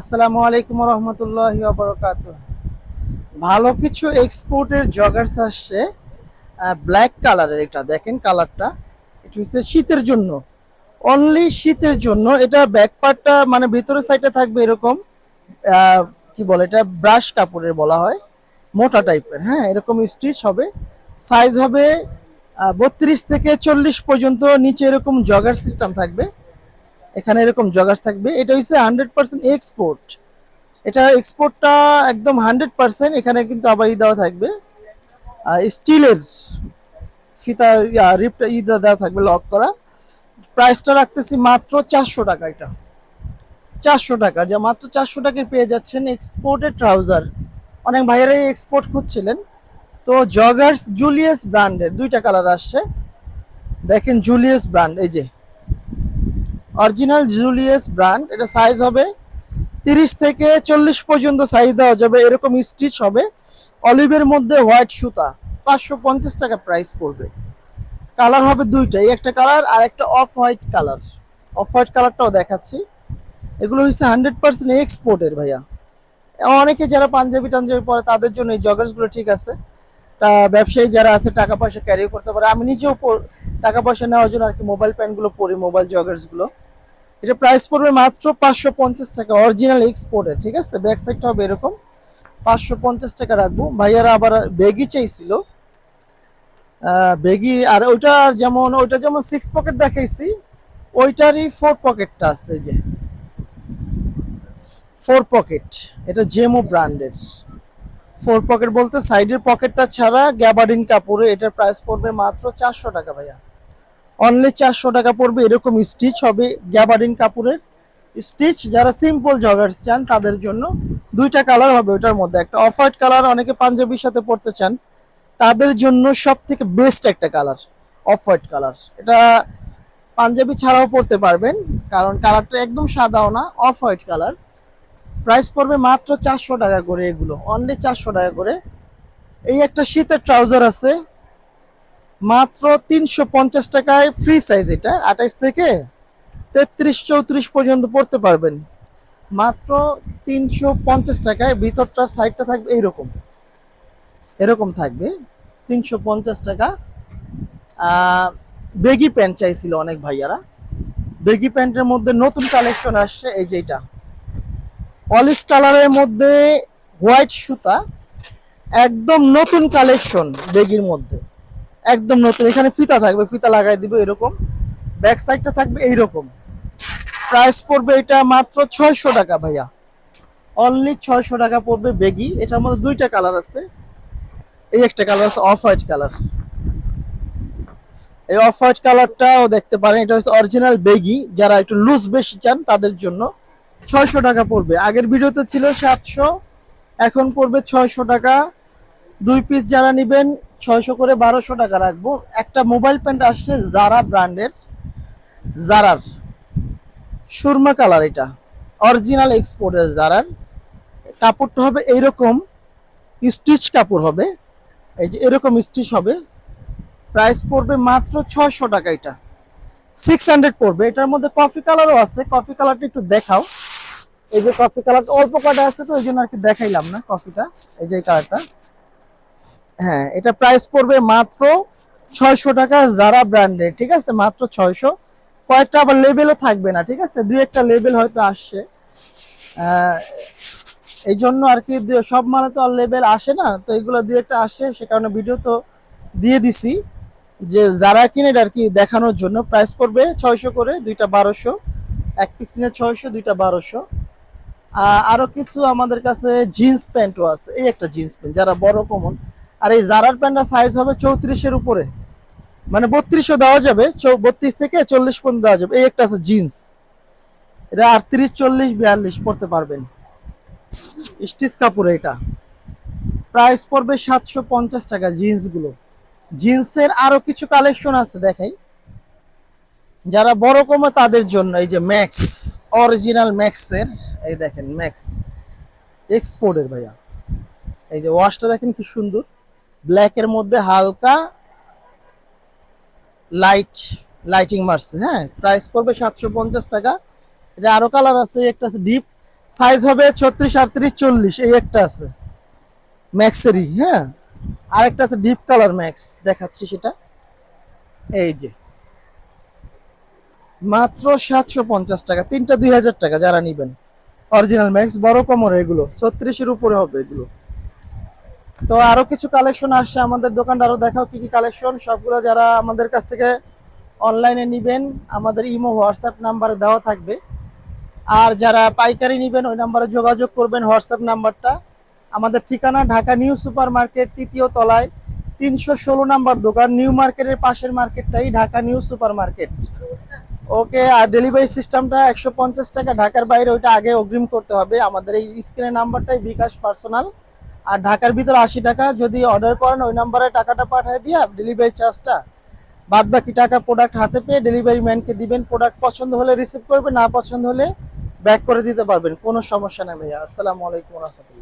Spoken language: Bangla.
আসসালামু আলাইকুম রহমতুল্লাহ বরকাত ভালো কিছু এক্সপোর্টের জগার্স আসছে ব্ল্যাক কালারের এটা। দেখেন কালারটা এটা হচ্ছে শীতের জন্য। অনলি শীতের জন্য। এটা ব্যাক পার্টটা মানে ভিতরের সাইডে থাকবে এরকম কি বলে এটা? ব্রাশ কাপড়ের বলা হয়। মোটা টাইপের হ্যাঁ এরকম স্টিচ হবে। সাইজ হবে বত্রিশ থেকে চল্লিশ পর্যন্ত নিচে এরকম জগার সিস্টেম থাকবে। এখানে এরকম জগার্স থাকবে। এটা হচ্ছে হান্ড্রেড পার্সেন্ট এক্সপোর্ট এটা এক্সপোর্টটা একদম হান্ড্রেড পার্সেন্ট এখানে কিন্তু আবার ই দেওয়া থাকবে। স্টিলের ফিতা রিপটা ই দেওয়া থাকবে লক করা। প্রাইসটা রাখতেছি মাত্র চারশো টাকা এটা। চারশো টাকা, যা মাত্র চারশো টাকায় পেয়ে যাচ্ছেন এক্সপোর্টের ট্রাউজার অনেক ভাইয়েরাই এক্সপোর্ট খুঁজছিলেন। তো জগার্স জুলিয়াস ব্র্যান্ডের দুইটা কালার আসছে। দেখেন জুলিয়াস ব্র্যান্ড এই যে। Original Julius brand. এটা সাইজ হবে তিরিশ থেকে চল্লিশ পর্যন্ত সাইজ দেওয়া যাবে। এরকম স্টিচ হবে। অলিভের মধ্যে হোয়াইট সুতা। পাঁচশো পঞ্চাশ টাকা প্রাইস পড়বে। কালার হবে দুইটাই একটা কালার আর একটা off white colour off white কালারটাও দেখাচ্ছি। এগুলো হচ্ছে হান্ড্রেড পার্সেন্ট এক্সপোর্টের ভাইয়া। অনেকে যারা পাঞ্জাবি টাঞ্জাবি পরে তাদের জন্য এই জগার্সগুলো ঠিক আছে। ব্যবসায়ী যারা আছে, টাকা পয়সা ক্যারি করতে পারে। আমি নিজেও টাকা পয়সা নেওয়ার জন্য আর কি মোবাইল প্যান্টগুলো পরি মোবাইল জগার্সগুলো এটা প্রাইস পড়বে মাত্র পাঁচশো পঞ্চাশ টাকা অরিজিনাল এক্সপোর্টের ঠিক আছে? ব্যাক সাইডটা হবে এরকম। পাঁচশো পঞ্চাশ টাকা রাখব। ভাইয়ারা আবার বেগি চাইছিল। বেগি আর ওইটা যেমন ওইটা যেমন সিক্স পকেট দেখাইছি, ওইটারই ফোর পকেটটা আছে যে। ফোর পকেট এটা জেমো ব্র্যান্ডের ফোর পকেট বলতে সাইডের পকেটটা ছাড়া গ্যাবার্ডিন কাপড়ে এটার প্রাইস পড়বে মাত্র চারশো টাকা ভাইয়া। অনলি চারশো টাকা পড়বে এরকম স্টিচ হবে গ্যাবার্ডিন কাপড়ের। স্টিচ যারা সিম্পল জগার্স চান, তাদের জন্য দুইটা কালার হবে ওটার মধ্যে। একটা অফ হোয়াইট কালার অনেকে পাঞ্জাবির সাথে পড়তে চান, তাদের জন্য সব থেকে বেস্ট একটা কালার অফ হোয়াইট কালার এটা পাঞ্জাবি ছাড়াও পড়তে পারবেন, কারণ কালারটা একদম সাদাও না অফ হোয়াইট কালার প্রাইস পড়বে মাত্র চারশো টাকা করে এগুলো। অনলি চারশো টাকা করে। এই একটা শীতের ট্রাউজার আছে। মাত্র তিনশো পঞ্চাশ টাকায় ফ্রি সাইজ এটা। আঠাইশ থেকে তেত্রিশ চৌত্রিশ পর্যন্ত পড়তে পারবেন। মাত্র তিনশো পঞ্চাশ টাকায় ভিতরটা সাইডটা থাকবে এইরকম এরকম থাকবে। তিনশো পঞ্চাশ টাকা। বেগি প্যান্ট চাইছিল অনেক ভাইয়ারা। বেগি প্যান্টের মধ্যে নতুন কালেকশন আসছে। এই যে এটা। অলিভ কালারের মধ্যে হোয়াইট সুতা, একদম নতুন কালেকশন বেগির মধ্যে। একদম নতুন, এখানে ফিতা থাকবে, ফিতা লাগাই দিবে এরকম। ব্যাক সাইডটা থাকবে এইরকম। প্রাইস পড়বে এটা মাত্র ছয়শো টাকা ভাইয়া। অনলি ছয়শো টাকা পড়বে বেগি। এটার মধ্যে দুইটা কালার আছে। এই একটা কালার আছে অফ হোয়াইট কালার। এই অফ হোয়াইট কালারটাও দেখতে পারেন, এটা হচ্ছে অরিজিনাল বেগি। যারা একটু লুজ বেশি চান তাদের জন্য ছয়শো টাকা পড়বে। আগের ভিডিওতে ছিল সাতশো, এখন পড়বে ছয়শো টাকা। দুই পিস যারা নেবেন, ছয়শো করে বারোশো টাকা রাখব। একটা মোবাইল প্যান্ট আসছে জারা ব্র্যান্ডের জারার সুরমা কালার এটা। অরিজিনাল এক্সপোর্টের জারার কাপড়টা হবে এইরকম স্টিচ কাপড় হবে। এই যে এরকম স্টিচ হবে। প্রাইস পড়বে মাত্র ছয়শো টাকা এটা। সিক্স হান্ড্রেড পড়বে। এটার মধ্যে কফি কালারও আছে। কফি কালারটা একটু দেখাও। এই যে কফি কালারটা অল্প কটা আছে তো ওই জন্য আর কি দেখাইলাম না কফিটা এই যে কালারটা হ্যাঁ এটা প্রাইস পড়বে মাত্র ছয়শো টাকা যারা ব্র্যান্ডের ঠিক আছে? মাত্র ছয়শো। কয়েকটা আবার লেবেলও থাকবে না, ঠিক আছে? দুই একটা লেবেল হয়তো আসছে। এই জন্য আর কি সব মানে তো আর লেবেল আসে না, তো এগুলো দুই একটা আসছে, সে কারণে ভিডিও তো দিয়ে দিছি। যে যারা কিনে এটা আর কি দেখানোর জন্য প্রাইস পড়বে ছয়শো করে, দুইটা বারোশো। এক পিস নিয়ে ছয়শো, দুইটা বারোশো। আরও কিছু আমাদের কাছে জিন্স প্যান্টও আছে। এই একটা জিন্স প্যান্ট যারা বড় কমন আর এই জারার প্যান্টটা সাইজ হবে চৌত্রিশের উপরে। মানে বত্রিশও দেওয়া যাবে বত্রিশ থেকে চল্লিশ পর্যন্ত দেওয়া যাবে। এই একটা আছে জিন্স এটা আটত্রিশ, চল্লিশ, বিয়াল্লিশ পড়তে পারবেন। স্টিচ কাপড় এটা। প্রাইস পড়বে সাতশো পঞ্চাশ টাকা জিন্সগুলো জিন্সের আরও কিছু কালেকশন আছে দেখাই। যারা বড় কমে তাদের জন্য এই যে ম্যাক্স অরিজিনাল ম্যাক্সের এই দেখেন ম্যাক্স এক্সপোর্টের ভাইয়া। এই যে ওয়াশটা দেখেন কি সুন্দর। ব্ল্যাকের মধ্যে হালকা লাইট লাইটিং মারছে হ্যাঁ? প্রাইস পড়বে সাতশো পঞ্চাশ টাকা। এটা আরও কালার আছে, একটা আছে ডিপ সাইজ হবে ছত্রিশ আটত্রিশ চল্লিশ, এই একটা আছে ম্যাক্সেরই হ্যাঁ? আরেকটা আছে ডিপ কালার ম্যাক্স দেখাচ্ছি সেটা। এই যে। মাত্র সাতশো পঞ্চাশ টাকা, তিনটা দুই হাজার টাকা যারা নিবেন। অরিজিনাল ম্যাক্স বড় কমর এগুলো, ছত্রিশের উপরে হবে এগুলো। তো আরও কিছু কালেকশন আসছে আমাদের দোকানটা আরও দেখাও কি কি কালেকশন সবগুলো যারা আমাদের কাছ থেকে অনলাইনে নিবেন, আমাদের ইমো, হোয়াটসঅ্যাপ নাম্বারে দেওয়া থাকবে। আর যারা পাইকারি নিবেন, ওই নাম্বারে যোগাযোগ করবেন হোয়াটসঅ্যাপ নাম্বারটা। আমাদের ঠিকানা ঢাকা নিউ সুপার মার্কেট তৃতীয় তলায়, তিনশো ষোলো নাম্বার দোকান, নিউ মার্কেটের পাশের মার্কেটটাই Dhaka new super market okay, আর ডেলিভারি সিস্টেমটা একশো পঞ্চাশ টাকা। ঢাকার বাইরে ওইটা আগে অগ্রিম করতে হবে। আমাদের এই স্ক্রিনের নাম্বারটাই বিকাশ পার্সোনাল আর ঢাকার ভিতরে আশি টাকা। যদি অর্ডার করেন, ওই নাম্বারে টাকাটা পাঠিয়ে দিয়ে ডেলিভারি চার্জটা বাদ বাকি টাকা প্রোডাক্ট হাতে পেয়ে ডেলিভারি ম্যানকে দিবেন। প্রোডাক্ট পছন্দ হলে রিসিভ করবে না পছন্দ হলে ব্যাক করে দিতে পারবেন। কোনো সমস্যা নেই ভাইয়া। আসসালামু আলাইকুম রহমতুল্লাহ।